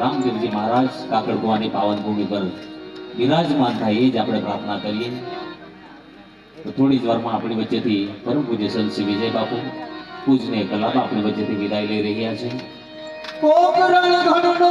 રામદેવજી મહારાજ કાકડકુવાની પાવન ભૂમિ પર બિરાજમાન થાય એ જ આપણે પ્રાર્થના કરીએ. તો થોડી જ વારમાં આપણી વચ્ચેથી પરમ પૂજ્ય સંત વિજય બાપુ પૂજને કલાબ આપણી વચ્ચેથી વિદાય લઈ રહ્યા છે. પોકરણ ઘડનો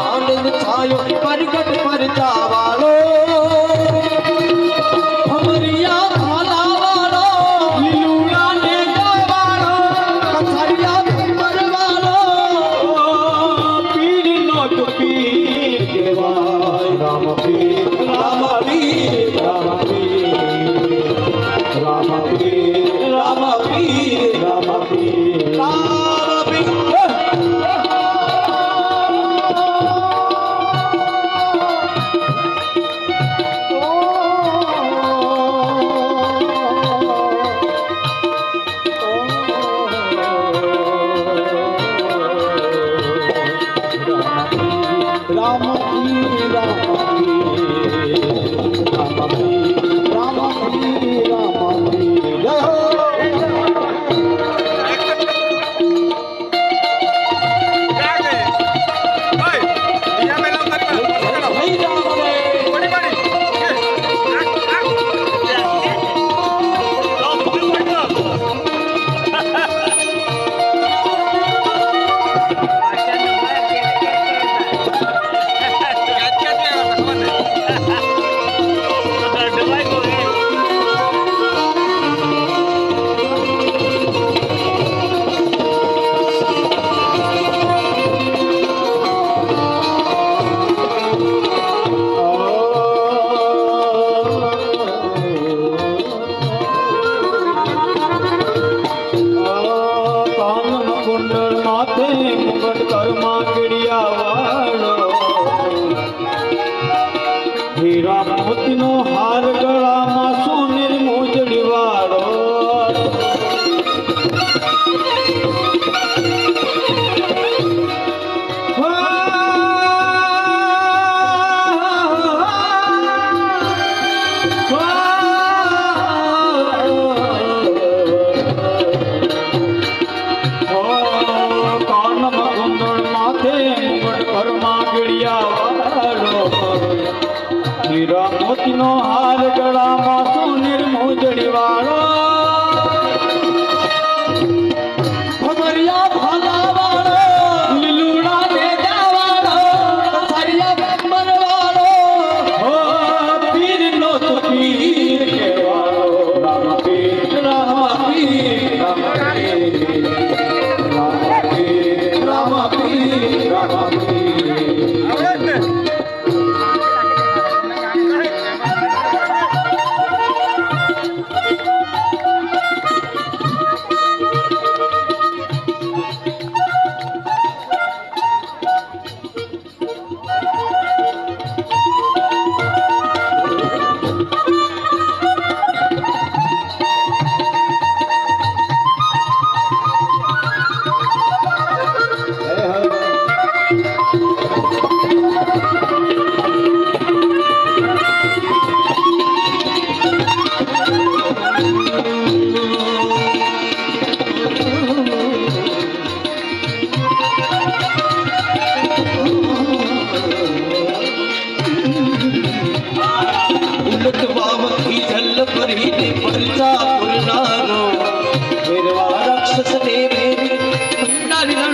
प्रगट परचावा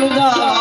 দুর্গা